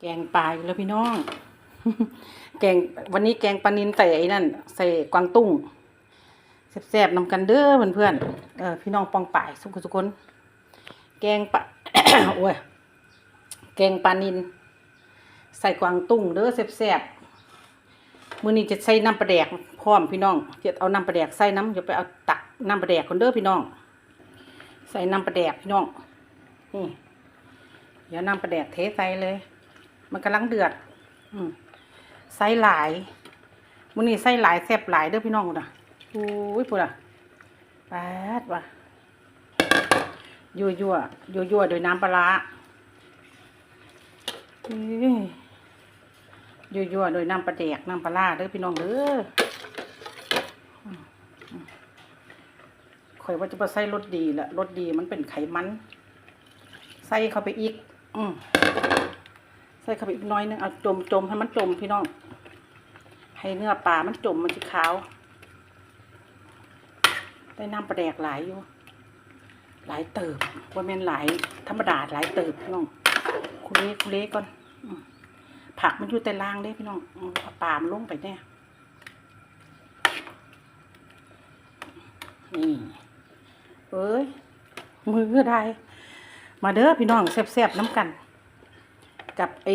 แกงปลาอยู่แล้วพี่น้อง แกงวันนี้แกงปลานินใส่ไอ้นั่น ใส่กวางตุ้งแซ่บๆนำกันเด้อเพื่อนๆเออพี่น้องปองป่ายสุขสุขคน แกงปลาโอ้ยแกงปลานิน ใส่กวางตุ้งเด้อแซ่บๆมื้อนี้จะใส่น้ำปลาแดกพร้อมพี่น้องจะเอาน้ำปลาแดกใส่น้ำจะไปเอาตักน้ำปลาแดกคนเด้อพี่น้อง ใส่น้ำปลาแดกพี่น้องนี่เดี๋ยวน้ำปลาแดกเทใส่เลย มันกำลังเดือด อืมไส้หลายมื้อนี้ไส้หลายแซ่บหลายเด้อพี่น้องพุ่นน่ะโอ้ยพุ่นน่ะแปดว่ะยั่วยั่วยั่วยั่วโดยน้ำปลาร้าเอ้ยั่วยั่วโดยน้ำปลาแดกน้ำปลาร้าเด้อพี่น้องเด้ออืมอืมข่อยว่าจะมาใส่รสดีละรสดีมันเป็นไขมัน ใส่เข้าไปอีก อืม ใส่เข้าไปอีกน้อยนึงเอาจมจมให้มันจมพี่น้อง ให้เนื้อปลามันจมมันจะขาว ได้น้ำปลาแดกหลายอยู่ หลายเติบว่าแม่นหลายธรรมดาหลายเติบพี่น้อง คุเล่คุเล่ก่อน ผักมันอยู่แต่ล่างเด้พี่น้องเอาปลามันลงไปแน่นี่เอ้ยมือได้ มาเด้อพี่น้องแซ่บๆน้ำกัน กับไอ